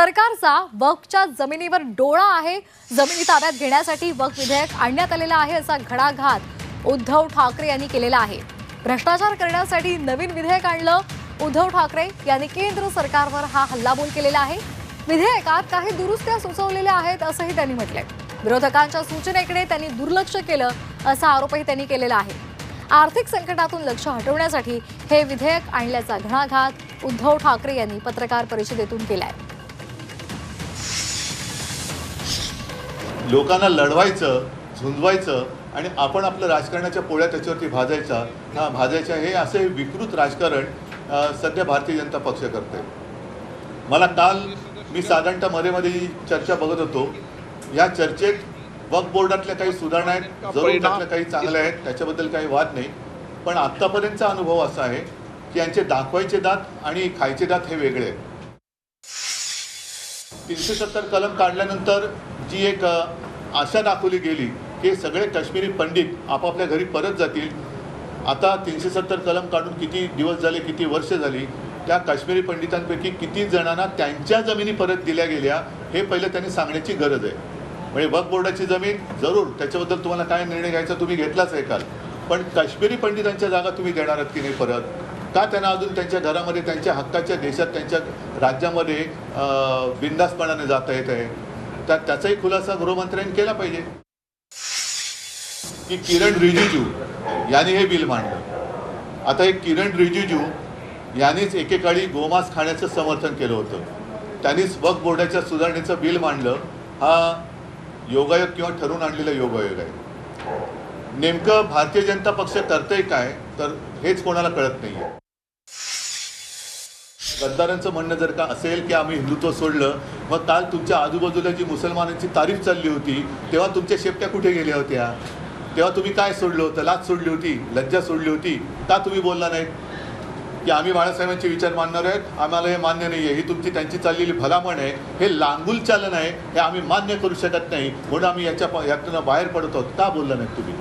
सरकारचा वक्फच्या जमिनीवर डोळा आहे. जमिनी ताब्यात घेण्यासाठी वक्फ विधेयक आणण्यात आलेलं आहे असा घडाघात उद्धव ठाकरे यांनी केलेला आहे. भ्रष्टाचार करण्यासाठी नवीन विधेयक आणलं. उद्धव ठाकरे यांनी केंद्र सरकारवर हा हल्लाबोल केलेला आहे. विधेयकात काही दुरुस्त्या सुचवलेल्या आहेत असंही त्यांनी म्हटलंय. विरोधकांच्या सूचनेकडे त्यांनी दुर्लक्ष केलं असा आरोपही त्यांनी केलेला आहे. आर्थिक संकटातून लक्ष हटवण्यासाठी हे विधेयक आणल्याचा घणाघात उद्धव ठाकरे यांनी पत्रकार परिषदेतून केलाय. लोकांना लढवायचं झुंजवायचं आणि आपण आपलं राजकारणाच्या पोळ्या त्याच्यावरती भाजायचा. हा भाजायचा हे असे विकृत राजकारण सध्या भारतीय जनता पक्ष करते. मला काल मी साधारणतः मध्ये मध्ये चर्चा बघत होतो. या चर्चेत वक्फ बोर्डातल्या काही सुधारणा आहेत जरूर काही चांगल्या आहेत त्याच्याबद्दल काही वाद नाही. पण आत्तापर्यंतचा अनुभव असा आहे की यांचे दाखवायचे दात आणि खायचे दात हे वेगळे आहेत. तीनशे सत्तर कलम काढल्यानंतर जी एक आशा दाखवली गेली की सगळे काश्मीरी पंडित आपापल्या घरी परत जातील. आता तीनशे सत्तर कलम काढून किती दिवस झाले किती वर्ष झाली त्या काश्मीरी पंडितांपैकी किती जणांना त्यांच्या जमिनी परत दिल्या गेल्या हे पहिलं त्यांनी सांगण्याची गरज आहे. म्हणजे वक्फ बोर्डाची जमीन जरूर त्याच्याबद्दल तुम्हाला काय निर्णय घ्यायचा तुम्ही घेतलाच आहे काल. पण काश्मीरी पंडितांच्या जागा तुम्ही देणार आहात की नाही परत? का त्यांना अजून त्यांच्या घरामध्ये त्यांच्या हक्काच्या देशात त्यांच्या राज्यामध्ये बिंदासपणाने जाता येत आहे? त्या त्याचाही खुलासा गृहमंत्र्यांनी केला पाहिजे. की किरण रिजिजू यांनी हे बिल मांडलं. आता हे किरण रिजिजू यांनीच एकेकाळी गोमांस खाण्याचं समर्थन केलं होतं. त्यांनीच वक्फ बोर्डाच्या सुधारणेचं बिल मांडलं. हा योगायोग किंवा ठरवून आणलेला योगायोग आहे. नेमकं भारतीय जनता पक्ष करतंय काय? तर हेच कोणाला कळत नाही आहे गद्दारांचं म्हणणं जर का असेल की आम्ही हिंदुत्व सोडलं मग काल तुमच्या आजूबाजूला जी मुसलमानांची तारीफ चालली होती तेव्हा तुमच्या शेपट्या कुठे गेल्या होत्या? तेव्हा तुम्ही काय सोडलं होतं? लाच सोडली होती? लज्जा सोडली होती? का तुम्ही बोलला नाहीत? की आम्ही बाळासाहेबांचे विचार मानणार आहेत? आम्हाला हे मान्य नाही आहे ही तुमची त्यांची चाललेली भलामण आहे. हे लांबूल चालन आहे. हे आम्ही मान्य करू शकत नाही. म्हणून आम्ही याच्या यातून बाहेर पडत आहोत. का बोलला नाहीत तुम्ही?